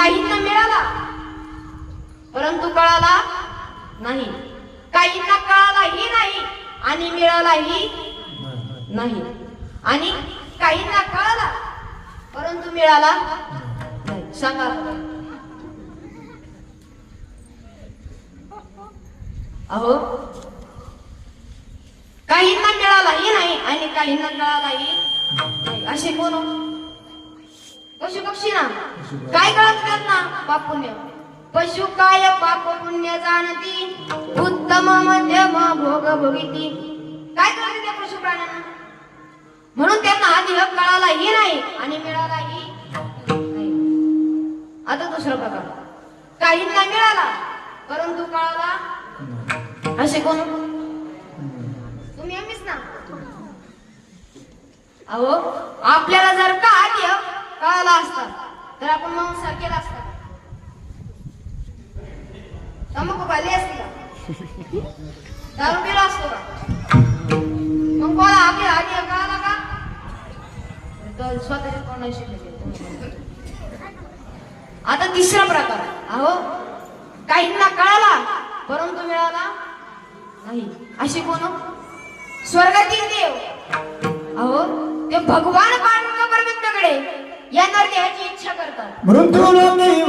काहींना मिळाला परंतु कळाला नाही. काहींना कळालाही नाही आणि मिळालाही नाही. आणि काहींना कळाला परंतु मिळाला नाही. सांगा. अहो काहींना मिळालाही नाही आणि काहींना कळालाही असे कोण? पशु पक्षी ना काय कळत त्यांना? पाप पुण्य पशु काय पाप पुण्य जाणती? उत्तम मध्यम भोग भोगिती काय कळत त्या पशु प्राण्यांना म्हणून त्यांना हा देह कळालाही नाही आणि मिळालाही नाही. आता दुसरा प्रकार. काहींना मिळाला परंतु कळाला असे कोण? तुम्ही आम्हीच ना. अहो आपल्याला जर का आधी कळाला असता तर आपण मांसाहार केला असता तंबाखू खाल्ली असती का दारू पिला असतो का? मग कोणा आपल्या आधी कळाला का तर स्वतःच्या कोणाला शिकले आता तिसरा प्रकार. अहो काहींना कळाला परंतु मिळाला नाही. असे कोण? स्वर्गातील देव. अहो ते भगवान पांडुरंग परमेंद्रकडे येणार देहाची इच्छा करतात. मृत्यू नाही